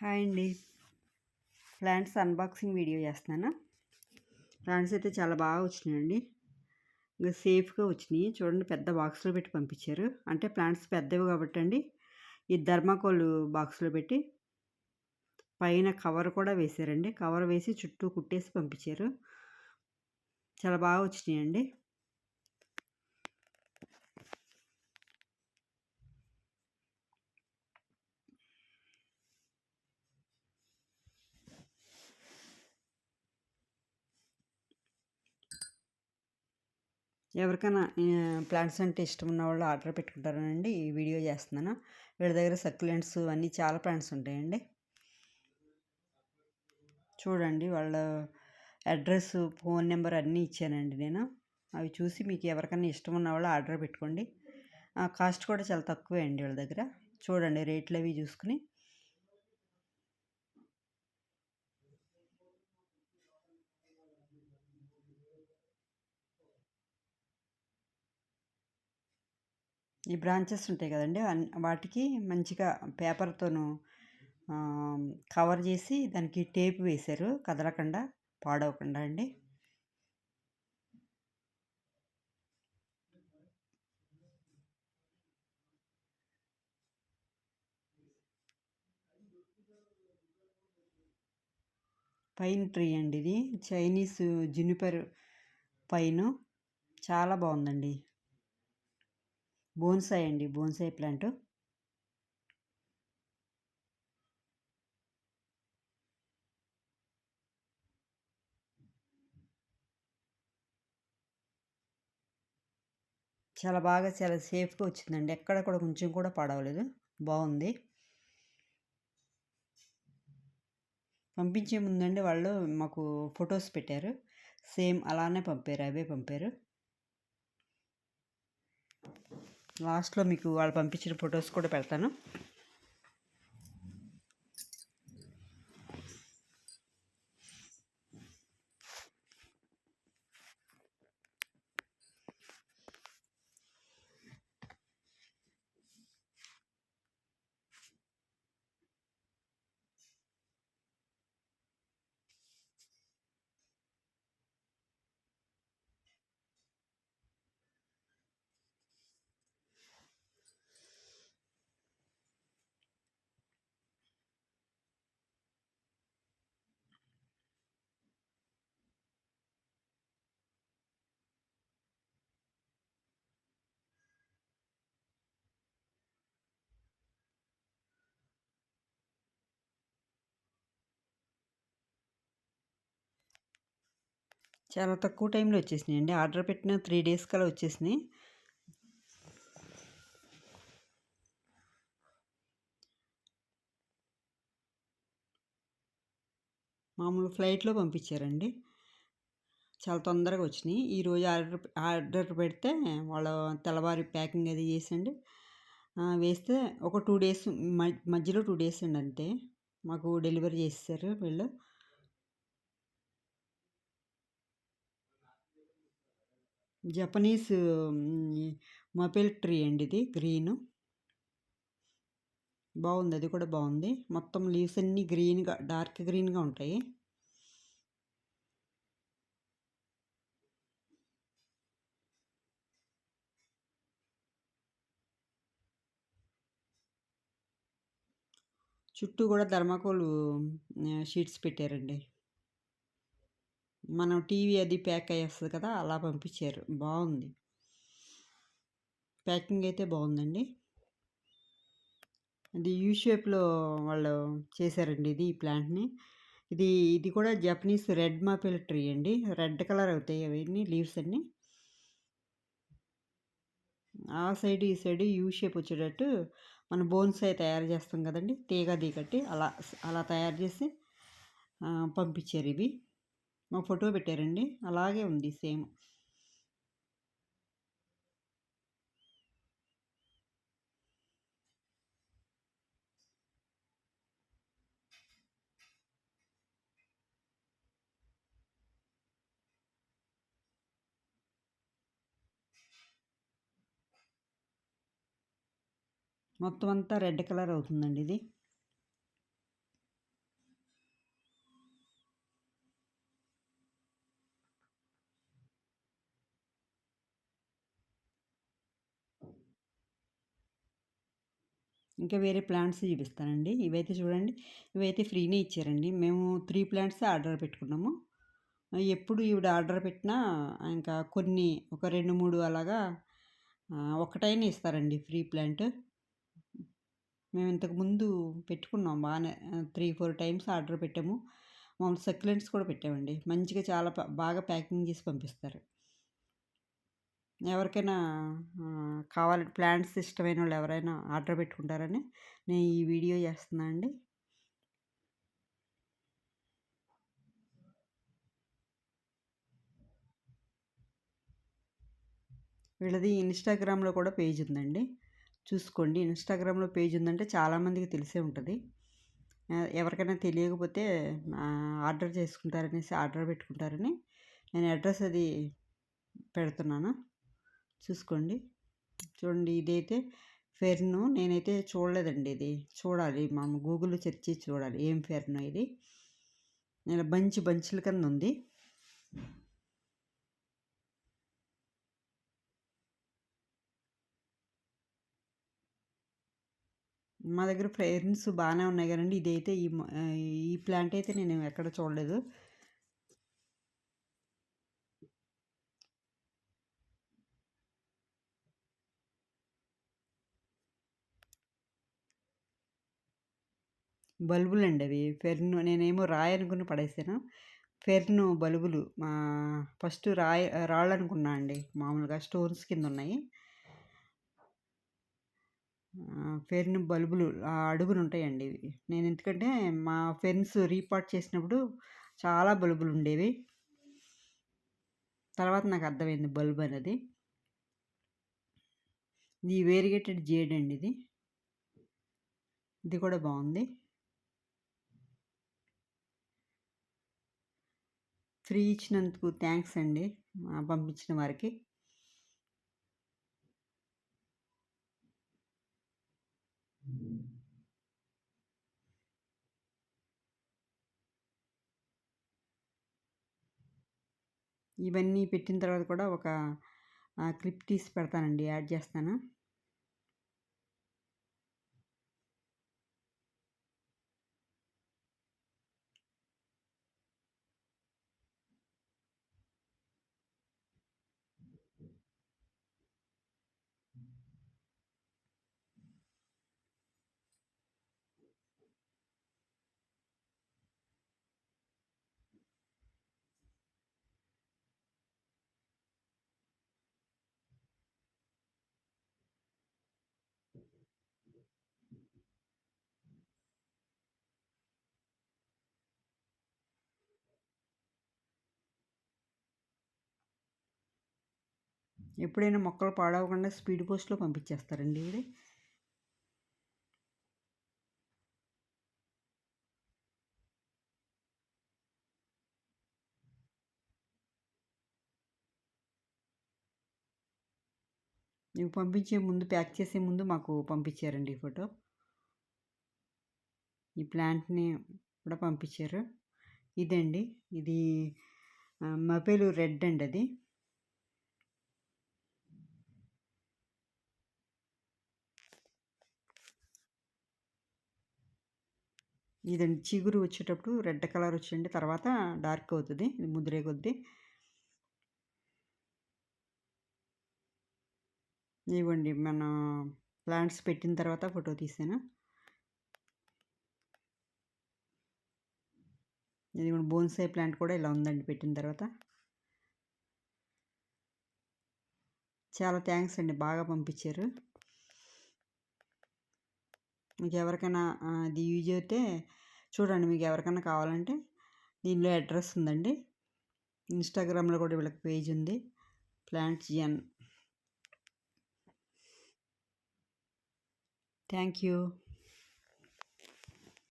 Hi అండి. Plants unboxing video చేస్తున్నాను. Plants అయితే చాలా బాగా వచ్చినాయండి. ఇంకా సేఫ్గా వచ్చినాయి. చూడండి పెద్ద బాక్స్లో పెట్టి పంపించారు. అంటే ప్లాంట్స్ పెద్దవి కాబట్టి అండి. ఈ ధర్మాకోల్ బాక్స్లో పెట్టి పైన కవర్ కూడా వేశారండి. కవర్ వేసి చుట్టూ కుట్టేసి పంపించారు. చాలా బాగా వచ్చినాయండి. ఎవరికైనా ప్లాంట్స్ అంటే ఇష్టం ఉన్న వాళ్ళు ఆర్డర్ పెట్టుకుంటారనండి. ఈ వీడియో చేస్తున్నాను. వీళ్ళ దగ్గర సక్యులెంట్స్ అన్నీ చాలా ప్లాంట్స్ ఉంటాయండి. చూడండి వాళ్ళ అడ్రస్ ఫోన్ నెంబర్ అన్నీ ఇచ్చానండి నేను. అవి చూసి మీకు ఎవరికైనా ఇష్టం ఉన్న వాళ్ళు ఆర్డర్ పెట్టుకోండి. కాస్ట్ కూడా చాలా తక్కువే అండి వాళ్ళ దగ్గర. చూడండి రేట్లు అవి చూసుకుని. ఈ బ్రాంచెస్ ఉంటాయి కదండి. వాటికి మంచిగా పేపర్తోను కవర్ చేసి దానికి టేప్ వేశారు. కదలకుండా పాడవకుండా అండి. పైన్ ట్రీ అండి ఇది. Chinese juniper pine. చాలా బాగుందండి బోన్సాయ్ అండి బోన్సాయ్ ప్లాంట్. చాలా బాగా చాలా సేఫ్గా వచ్చిందండి. ఎక్కడ కూడా కొంచెం కూడా పడవలేదు. బాగుంది పంపించే ముందండి వాళ్ళు మాకు ఫొటోస్ పెట్టారు. సేమ్ అలానే పంపారు అవే పంపారు. లాస్ట్లో మీకు వాళ్ళు పంపించిన ఫొటోస్ కూడా పెడతాను. చాలా తక్కువ టైంలో వచ్చేసినాయి అండి. ఆర్డర్ పెట్టిన త్రీ డేస్ కల్లా వచ్చేసినాయి. మామూలు ఫ్లైట్లో పంపించారండి. చాలా తొందరగా వచ్చినాయి. ఈరోజు ఆర్డర్ ఆర్డర్ పెడితే వాళ్ళ తెల్లవారి ప్యాకింగ్ అది చేసండి. వేస్తే ఒక టూ డేస్ మధ్యలో టూ డేస్ అండి అంతే మాకు డెలివరీ చేస్తారు వీళ్ళు. జపనీస్ మపెల్ ట్రీ అండి ఇది గ్రీన్. బాగుంది అది కూడా బాగుంది. మొత్తం లీవ్స్ అన్నీ గ్రీన్గా డార్క్ గ్రీన్గా ఉంటాయి. చుట్టూ కూడా ధర్మాకోల్ షీట్స్ పెట్టారండి. మనం టీవీ అది ప్యాక్ అయ్యేస్తుంది కదా అలా పంపించారు. బాగుంది ప్యాకింగ్ అయితే బాగుందండి అది యూ షేప్లో వాళ్ళు చేశారండి ఇది ఈ ప్లాంట్ని. ఇది ఇది కూడా జపనీస్ రెడ్ మాపిల్ ట్రీ అండి. రెడ్ కలర్ అవుతాయి అవన్నీ లీవ్స్ అన్నీ. ఆ సైడ్ ఈ సైడ్ యూ షేప్ వచ్చేటట్టు మన బోన్స్ అయి తయారు చేస్తాం కదండి తీగ దిగట్టి అలా అలా తయారు చేసి పంపించారు ఇవి. మా ఫోటో పెట్టారండి. అలాగే ఉంది సేమ్. మొత్తం అంతా రెడ్ కలర్ అవుతుందండి ఇది. ఇంకా వేరే ప్లాంట్స్ చూపిస్తానండి. ఇవైతే చూడండి. ఇవైతే ఫ్రీనే ఇచ్చారండి. మేము త్రీ ప్లాంట్స్ ఆర్డర్ పెట్టుకున్నాము. ఎప్పుడు ఈవిడ ఆర్డర్ పెట్టినా ఇంకా కొన్ని ఒక రెండు మూడు అలాగా ఒకటైనా ఇస్తారండి ఫ్రీ ప్లాంట్. మేము ఇంతకుముందు పెట్టుకున్నాం బాగానే త్రీ ఫోర్ టైమ్స్ ఆర్డర్ పెట్టాము. మామూలు సక్యులెంట్స్ కూడా పెట్టామండి. మంచిగా చాలా బాగా ప్యాకింగ్ చేసి పంపిస్తారు. ఎవరికైనా కావాలి ప్లాంట్స్ ఇష్టమైన వాళ్ళు ఎవరైనా ఆర్డర్ పెట్టుకుంటారని నేను ఈ వీడియో చేస్తున్నా అండి. వీళ్ళది ఇన్స్టాగ్రామ్లో కూడా పేజ్ ఉందండి. చూసుకోండి. ఇన్స్టాగ్రామ్లో పేజ్ ఉందంటే చాలామందికి తెలిసే ఉంటుంది. ఎవరికైనా తెలియకపోతే ఆర్డర్ చేసుకుంటారనేసి ఆర్డర్ పెట్టుకుంటారని నేను అడ్రస్ అది పెడుతున్నాను. చూసుకోండి. చూడండి ఇదైతే ఫెర్ను. నేనైతే చూడలేదండి ఇది. చూడాలి. మా గూగుల్లో సెర్చ్ చూడాలి. ఏం ఫెర్ను ఇది? నేను బంచి బంచుల కింద ఉంది. మా దగ్గర ఫ్రేమ్స్ బాగానే ఉన్నాయి కదండి. ఇదైతే ఈ ఈ ప్లాంట్ అయితే నేను ఎక్కడ చూడలేదు. బల్బులు అండి అవి. ఫెర్ను నేనేమో రాయి అనుకుని పడేసాను. ఫెర్ను బల్బులు. మా ఫస్ట్ రాయి రాళ్ళు అనుకున్నా అండి. మామూలుగా స్టోన్స్ కింద ఉన్నాయి ఫెర్న్ బల్బులు అడుగులు ఉంటాయండి ఇవి. నేను ఎందుకంటే మా ఫ్రెండ్స్ రీపార్ట్ చేసినప్పుడు చాలా బల్బులు ఉండేవి. తర్వాత నాకు అర్థమైంది బల్బ్ అనేది. ఇది వేరిగేటెడ్ జేడ్ అండి ఇది. ఇది కూడా బాగుంది. ఫ్రీ ఇచ్చినందుకు థ్యాంక్స్ అండి. పంపించిన వారికి. ఇవన్నీ పెట్టిన తర్వాత కూడా ఒక క్లిప్ తీసి పెడతానండి. యాడ్ చేస్తాను. ఎప్పుడైనా మొక్కలు పాడవకుండా స్పీడ్ పోస్ట్లో పంపించేస్తారండి ఇది ఇవి పంపించే ముందు ప్యాక్ చేసే ముందు మాకు పంపించారండి ఈ ఫోటో. ఈ ప్లాంట్ని కూడా పంపించారు. ఇదండి. ఇది మపేలు రెడ్ అండి అది. ఇదండి చిగురు వచ్చేటప్పుడు రెడ్ కలర్ వచ్చేయండి తర్వాత డార్క్ అవుతుంది ఇది ముదిరే కొద్దీ. ఇవ్వండి మన ప్లాంట్స్ పెట్టిన తర్వాత ఫోటో తీసాను? ఇది బోన్సై ప్లాంట్ కూడా ఇలా ఉందండి పెట్టిన తర్వాత. చాలా థ్యాంక్స్ అండి బాగా పంపించారు. మీకు ఎవరికైనా అది యూజ్ అయితే చూడండి మీకు ఎవరికైనా కావాలంటే దీనిలో అడ్రస్ ఉందండి. ఇన్స్టాగ్రామ్లో కూడా వీళ్ళకి పేజ్ ఉంది. ప్లాంట్స్ జన్. Thank you